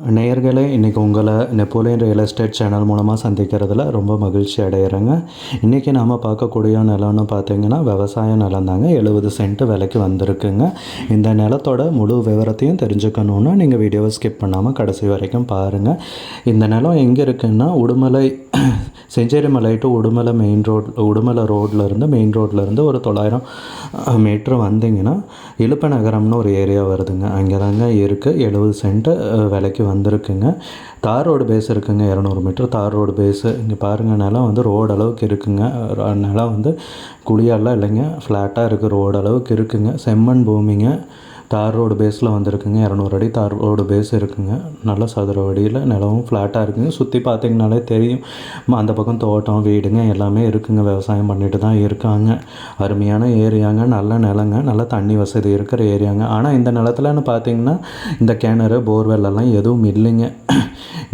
நேயர்களே இன்றைக்கி உங்களை நெப்போலியன் ரியல் எஸ்டேட் சேனல் மூலமாக சந்திக்கிறதுல ரொம்ப மகிழ்ச்சி அடைகிறேங்க இன்றைக்கி நாம் பார்க்கக்கூடிய நிலம்னு பார்த்தீங்கன்னா விவசாய நிலம் தாங்க. எழுபது சென்ட்டு விலைக்கு வந்திருக்குங்க. இந்த நிலத்தோட முழு விவரத்தையும் தெரிஞ்சுக்கணுன்னா நீங்கள் வீடியோவை ஸ்கிப் பண்ணாமல் கடைசி வரைக்கும் பாருங்கள் இந்த நிலம் எங்கே இருக்குன்னா Udumalai Chencherimalai to Udumalai main road Udumalai ரோட்லேருந்து மெயின் ரோட்லேருந்து ஒரு தொள்ளாயிரம் மீட்ரு வந்தீங்கன்னா இழுப்ப நகரம்னு ஒரு ஏரியா வருதுங்க. அங்கே தாங்க இருக்குது எழுபது சென்ட்டு விலைக்கு வந்திருக்குங்க. தார் ரோடு பேஸ் இருக்குங்க இரநூறு மீட்டர் தார் ரோடு பேஸு இங்கே பாருங்கள் நிலம் வந்து ரோடு அளவுக்கு இருக்குங்க. நிலம் வந்து குழியாலாம் இல்லைங்க. ஃப்ளாட்டாக இருக்குது ரோடு அளவுக்கு இருக்குங்க. செம்மண் பூமிங்க. தார் ரோடு பேஸில் வந்திருக்குங்க. இரநூறு அடி தார் ரோடு பேஸ் இருக்குங்க. நல்ல சதுர அடியில் நிலவும் ஃப்ளாட்டாக இருக்குங்க. சுற்றி பார்த்தீங்கனாலே தெரியும். அந்த பக்கம் தோட்டம் வீடுங்க எல்லாமே இருக்குங்க. விவசாயம் பண்ணிட்டு தான் இருக்காங்க. அருமையான ஏரியாங்க. நல்ல நிலங்க. நல்ல தண்ணி வசதி இருக்கிற ஏரியாங்க. ஆனால் இந்த நிலத்துலன்னு பார்த்தீங்கன்னா இந்த கிணறு போர்வெல்லாம் எதுவும் இல்லைங்க.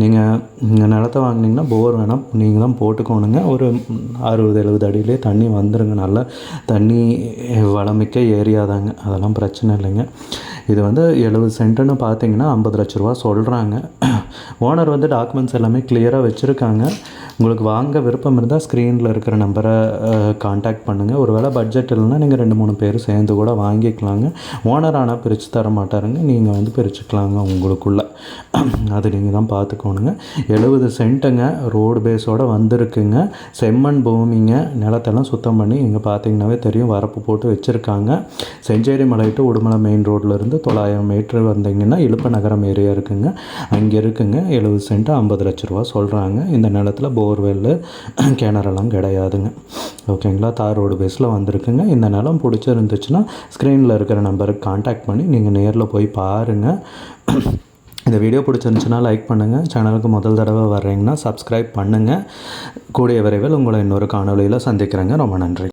நீங்கள் இந்த நிலத்தை வாங்குனீங்கன்னா போர் வேணால் நீங்கள் தான் போட்டுக்கோணுங்க. ஒரு அறுபது எழுபது அடியிலே தண்ணி வந்துடுங்க நல்லா தண்ணி வளமிக்க ஏரியா தாங்க அதெல்லாம் பிரச்சனை இல்லைங்க. இது வந்து எழுபது சென்ட்டுன்னு பார்த்தீங்கன்னா ஐம்பது லட்ச ரூபா சொல்கிறாங்க ஓனர் வந்து டாக்குமெண்ட்ஸ் எல்லாமே கிளியராக வச்சுருக்காங்க. உங்களுக்கு வாங்க விருப்பம் இருந்தால் ஸ்க்ரீனில் இருக்கிற நம்பரை காண்டாக்ட் பண்ணுங்கள் ஒரு வேளை பட்ஜெட் இல்லைன்னா நீங்கள் ரெண்டு மூணு பேர் சேர்ந்து கூட வாங்கிக்கலாங்க. ஓனர் ஆனால் பிரித்து தர மாட்டாருங்க. நீங்கள் வந்து பிரிச்சுக்கலாங்க உங்களுக்குள்ள. அது நீங்கள் தான் பார்த்துக்கோணுங்க. எழுபது சென்ட்டுங்க ரோடு பேஸோடு வந்திருக்குங்க. செம்மண் பூமிங்க. நிலத்தெல்லாம் சுத்தம் பண்ணி இங்கே பார்த்தீங்கன்னாவே தெரியும். வரப்பு போட்டு வச்சுருக்காங்க. செஞ்சேரி மலை டு உடுமலை மெயின் ரோட்லேருந்து தொள்ளாயிரம் மீட்ரு வந்தீங்கன்னா இழுப்ப நகரம் ஏரியா இருக்குங்க. அங்கே இருக்குங்க. எழுபது சென்ட்டு ஐம்பது லட்ச ரூபா சொல்கிறாங்க இந்த நிலத்தில் போர்வெல்லு கிணறெல்லாம் கிடையாதுங்க. ஓகேங்களா? தார் ரோடு பேஸில் வந்திருக்குங்க. இந்த நிலம் பிடிச்சிருந்துச்சுன்னா ஸ்க்ரீனில் இருக்கிற நம்பருக்கு காண்டாக்ட் பண்ணி நீங்கள் நேரில் போய் பாருங்கள் இந்த வீடியோ பிடிச்சிருந்துச்சுன்னா லைக் பண்ணுங்கள் சேனலுக்கு முதல் தடவை வர்றீங்கன்னா சப்ஸ்கிரைப் பண்ணுங்கள் கூடிய விரைவில் உங்களை இன்னொரு காணொலியில் சந்திக்கிறேங்க. ரொம்ப நன்றி.